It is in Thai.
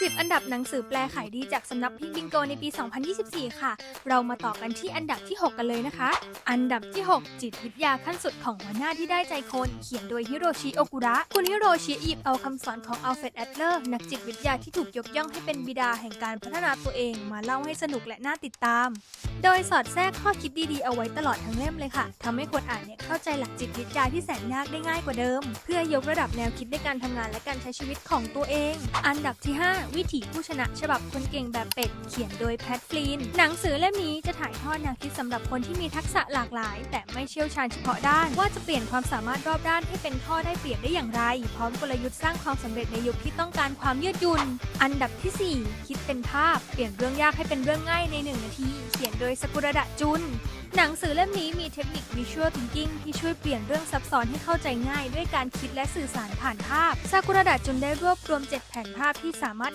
10 อันดับหนังสือแปลขายดีจากสำนักพิมพ์บิงโกในปี 2024 ค่ะ เรามาต่อกันที่อันดับที่ 6 กันเลยนะคะ อันดับที่ 6 จิตวิทยาขั้นสุดของหัวหน้าที่ได้ใจคน เขียนโดยฮิโรชิโอกุระ คุณฮิโรชิหยิบเอาคำสอนของอัลเฟรดแอดเลอร์นักจิตวิทยาที่ถูกยกย่องให้เป็นบิดาแห่งการพัฒนาตัวเอง มาเล่าให้สนุกและน่าติดตาม โดยสอดแทรกข้อคิดดีๆเอาไว้ตลอดทั้งเล่มเลยค่ะทำให้คนอ่านเนี่ยเข้าใจหลักจิตวิทยาที่แสนยากได้ง่ายกว่าเดิม เพื่อยกระดับแนวคิดในการทำงานและการใช้ชีวิตของตัวเอง อันดับที่ 5วิถีผู้ชนะฉบับคนเก่งแบบเป็ด เขียนโดยแพทฟลีน หนังสือเล่มนี้จะถ่ายทอดแนวคิดสำหรับคนที่มีทักษะหลากหลาย แต่ไม่เชี่ยวชาญเฉพาะด้าน ว่าจะเปลี่ยนความสามารถรอบด้านให้เป็นข้อได้เปรียบได้อย่างไร พร้อมกลยุทธ์สร้างความสำเร็จในยุคที่ต้องการความยืดหยุ่นอันดับที่ 4 คิดเป็นภาพ เปลี่ยนเรื่องยากให้เป็นเรื่องง่ายใน 1 นาที เขียนโดยสกุระดะจุนหนังสือเล่มนี้มีเทคนิค Visual Thinking ที่ช่วยเปลี่ยนเรื่องซับซ้อนให้เข้าใจง่าย ด้วยการคิดและสื่อสารผ่านภาพซากุระดะจุนได้รวบรวม 7 แผนภาพที่สามารถ